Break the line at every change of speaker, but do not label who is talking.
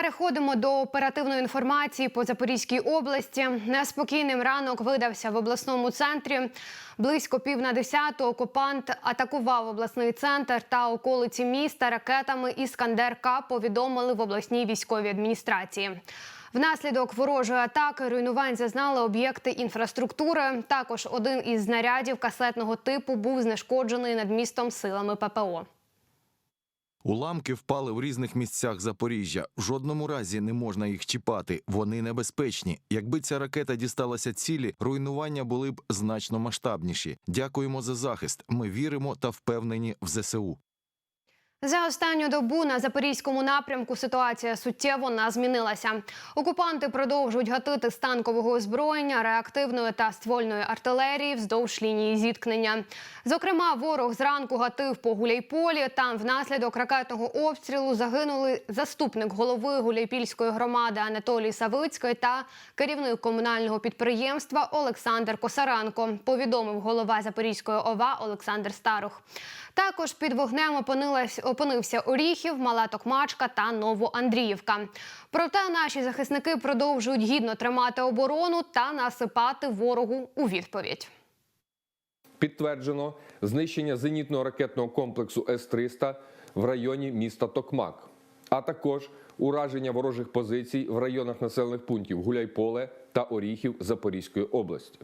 Переходимо до оперативної інформації по Запорізькій області. Неспокійним ранок видався в обласному центрі. Близько пів на десяту окупант атакував обласний центр та околиці міста ракетами Іскандер-К повідомили в обласній військовій адміністрації. Внаслідок ворожої атаки руйнувань зазнали об'єкти інфраструктури. Також один із знарядів касетного типу був знешкоджений над містом силами ППО.
Уламки впали в різних місцях Запоріжжя. В жодному разі не можна їх чіпати. Вони небезпечні. Якби ця ракета дісталася цілі, руйнування були б значно масштабніші. Дякуємо за захист. Ми віримо та впевнені в ЗСУ.
За останню добу на запорізькому напрямку ситуація суттєво не змінилася. Окупанти продовжують гатити з танкового озброєння, реактивної та ствольної артилерії вздовж лінії зіткнення. Зокрема, ворог зранку гатив по Гуляйполі. Там внаслідок ракетного обстрілу загинули заступник голови Гуляйпільської громади Анатолій Савицький та керівник комунального підприємства Олександр Косаренко. Повідомив голова Запорізької ОВА Олександр Старух. Також під вогнем опинилась опинився Оріхів, Мала Токмачка та Новоандріївка. Проте наші захисники продовжують гідно тримати оборону та насипати ворогу у відповідь.
Підтверджено знищення зенітного ракетного комплексу С-300 в районі міста Токмак, а також ураження ворожих позицій в районах населених пунктів Гуляйполе та Оріхів Запорізької області.